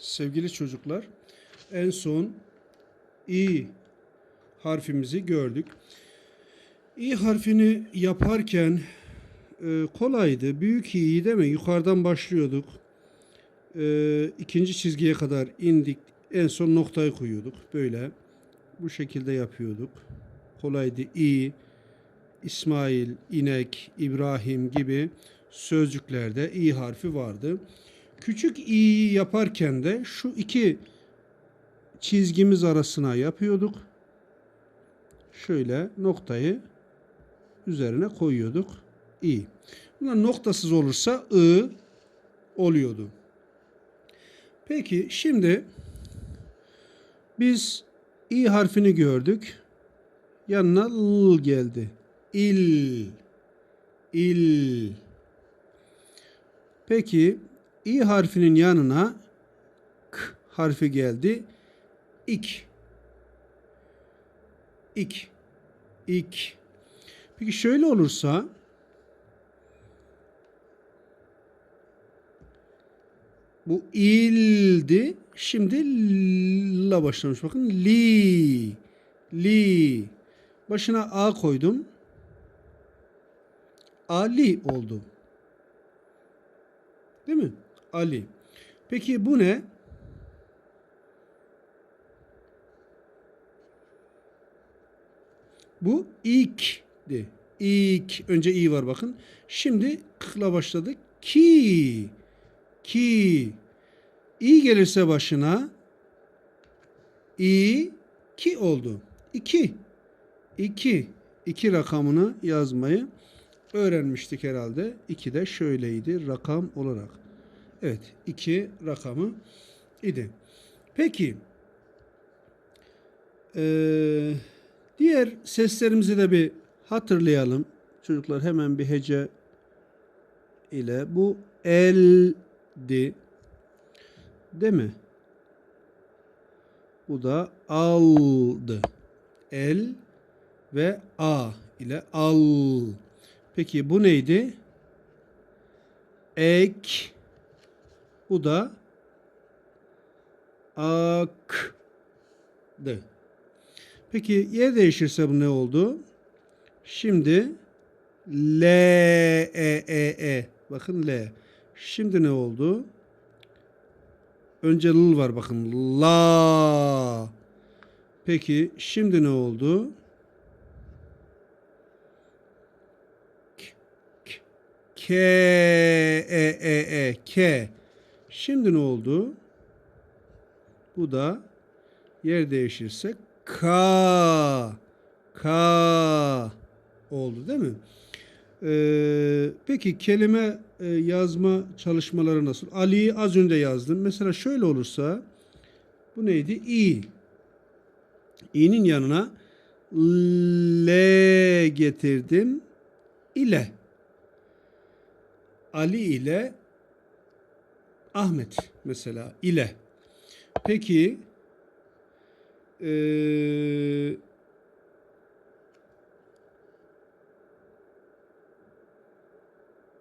sevgili çocuklar en son i harfimizi gördük. i harfini yaparken e, kolaydı. Büyük i'yi değil mi? Yukarıdan başlıyorduk. E, ikinci çizgiye kadar indik. En son noktayı koyuyorduk. Böyle bu şekilde yapıyorduk. Kolaydı. i, İsmail, inek, İbrahim gibi sözcüklerde i harfi vardı. Küçük i'yi yaparken de şu iki çizgimiz arasına yapıyorduk. Şöyle noktayı üzerine koyuyorduk. i. Bunlar noktasız olursa ı oluyordu. Peki şimdi biz i harfini gördük. Yanına l geldi. İl. İl. Peki i harfinin yanına k harfi geldi. İk. İk. İk. Peki şöyle olursa bu ildi. Şimdi la başlamış. Bakın li. Li. Başına a koydum. Ali oldu. Değil mi? Ali. Peki bu ne? Bu ik'ti. İk. Önce i var bakın. Şimdi k'la başladık. Ki. Ki. İ gelirse başına i ki oldu. İki. İki. İki rakamını yazmayı öğrenmiştik herhalde. İki de şöyleydi rakam olarak. Evet. iki rakamı idi. Peki. Eee Diğer seslerimizi de bir hatırlayalım. Çocuklar hemen bir hece ile bu eldi. Değil mi? Bu da aldı. El ve a ile al. Peki bu neydi? Ek. Bu da aktı. Peki yer değişirse bu ne oldu? Şimdi L E E E. Bakın L. Şimdi ne oldu? Önce L var bakın. La. Peki şimdi ne oldu? K E E E K. Şimdi ne oldu? Bu da yer değişirse Ka. Ka oldu değil mi? Ee, peki kelime e, yazma çalışmaları nasıl? Ali'yi az önce yazdım. Mesela şöyle olursa bu neydi? İ. İ'nin yanına L getirdim. ile. Ali ile Ahmet mesela ile. Peki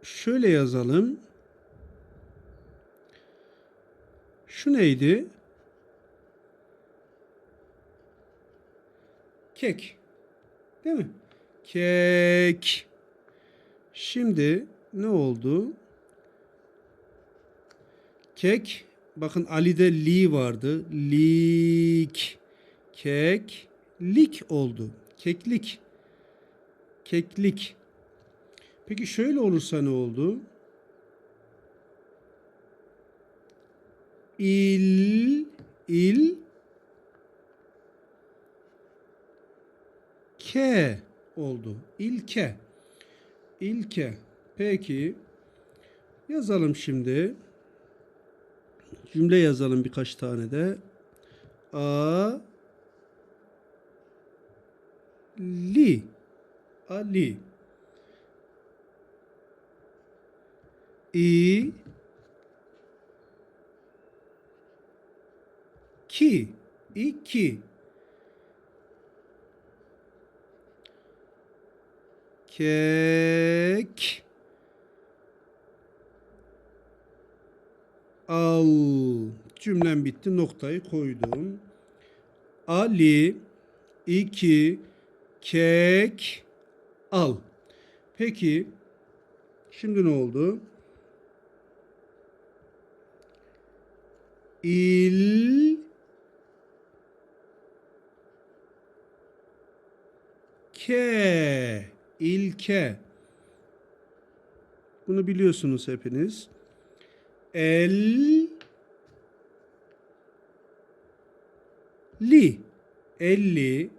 şöyle yazalım. Şu neydi? Kek. Değil mi? Kek. Şimdi ne oldu? Kek. Bakın Ali'de li vardı. Lik. Keklik oldu. Keklik. Keklik. Peki şöyle olursa ne oldu? İl il ke oldu. İlke. İlke. Peki yazalım şimdi. Cümle yazalım birkaç tane de. A li. Ali i ki. İki kek al Cümlem bitti. Noktayı koydum. Ali iki kek al. Peki şimdi ne oldu? İl ke ilke bunu biliyorsunuz hepiniz. El li elli.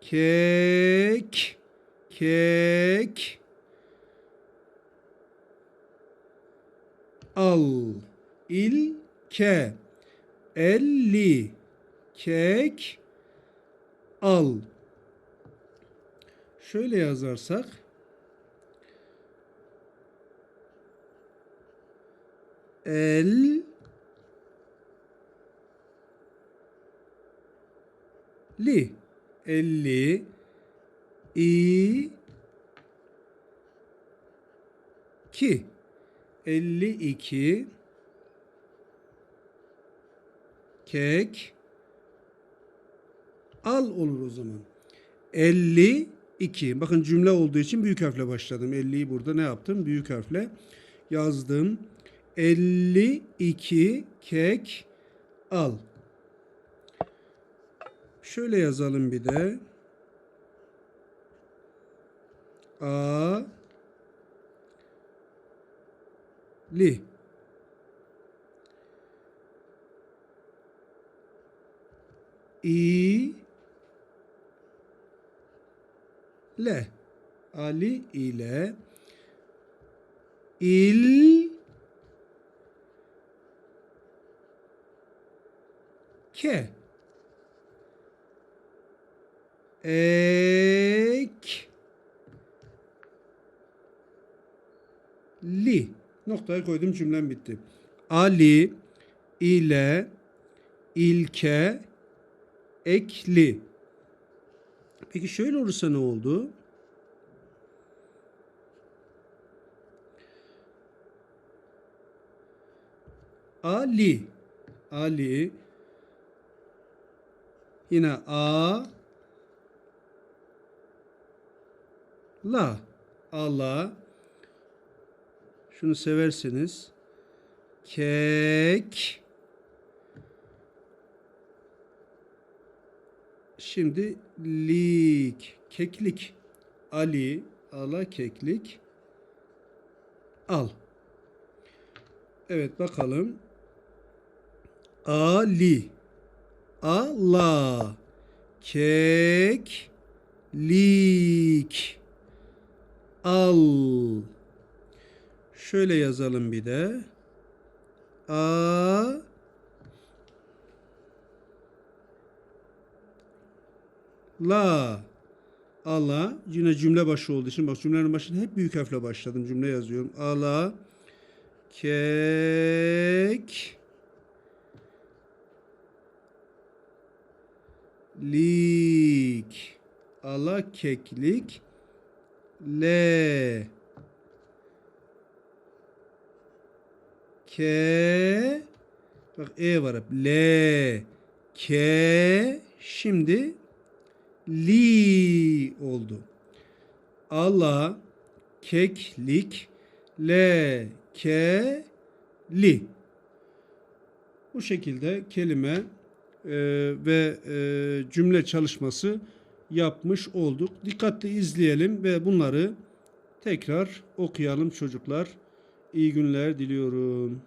Kek. Kek. Al. İlke. Elli. Kek. Al. Şöyle yazarsak el li elli i ki elli iki kek al olur o zaman. 52. Bakın cümle olduğu için büyük harfle başladım. 50'yi burada ne yaptım? Büyük harfle yazdım. 52 kek al. Şöyle yazalım bir de. A li i le Ali ile il ke ek li noktayı koydum cümlem bitti. Ali ile ilke ekli. Peki şöyle olursa ne oldu? Ali Ali yine a la Allah şunu seversiniz kek Şimdi lik, keklik. Ali, ala keklik. Al. Evet bakalım. Ali. Allah. Kek. Lik. Al. Şöyle yazalım bir de. A La. Allah. Yine cümle başı olduğu için bak cümlenin başında hep büyük harfle başladım. Cümle yazıyorum. Allah. Kek. Lik. Allah keklik. Le. Ke. Bak e var hep. Le. Ke. Şimdi li oldu. Allah keklik le ke li. Bu şekilde kelime e, ve e, cümle çalışması yapmış olduk. Dikkatli izleyelim ve bunları tekrar okuyalım çocuklar. İyi günler diliyorum.